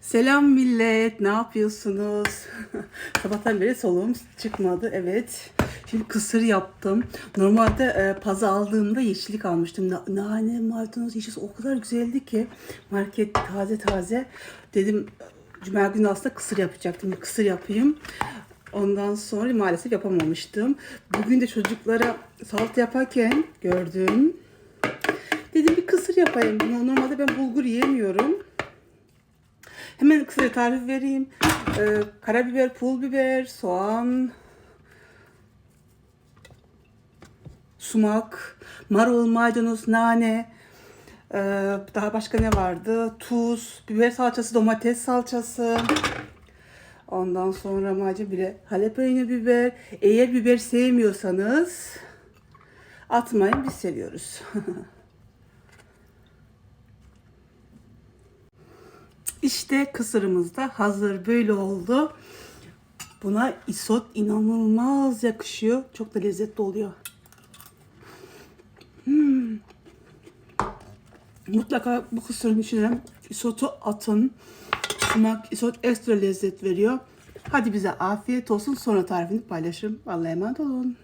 Selam millet, ne yapıyorsunuz? Sabahtan beri soluğum çıkmadı, evet. Şimdi kısır yaptım. Normalde e, pazı aldığımda yeşillik almıştım. Na- Nane, maydanoz, yeşil o kadar güzeldi ki. Market taze taze. Dedim Cuma günü aslında kısır yapacaktım. Kısır yapayım. Ondan sonra maalesef yapamamıştım. Bugün de çocuklara salata yaparken gördüm. Dedim bir kısır yapayım. Normalde ben bulgur yiyemiyorum. Hemen kısaca tarif vereyim. Ee, karabiber, pul biber, soğan, sumak, marul, maydanoz, nane, ee, daha başka ne vardı? Tuz, biber salçası, domates salçası. Ondan sonra macun bile jalapeno biber. Eğer biber sevmiyorsanız atmayın biz seviyoruz. İşte kısırımız da hazır böyle oldu. Buna isot inanılmaz yakışıyor. Çok da lezzetli oluyor. Hmm. Mutlaka bu kısırın içine isotu atın. Sumak isot ekstra lezzet veriyor. Hadi bize afiyet olsun. Sonra tarifini paylaşırım. Allah'a emanet olun.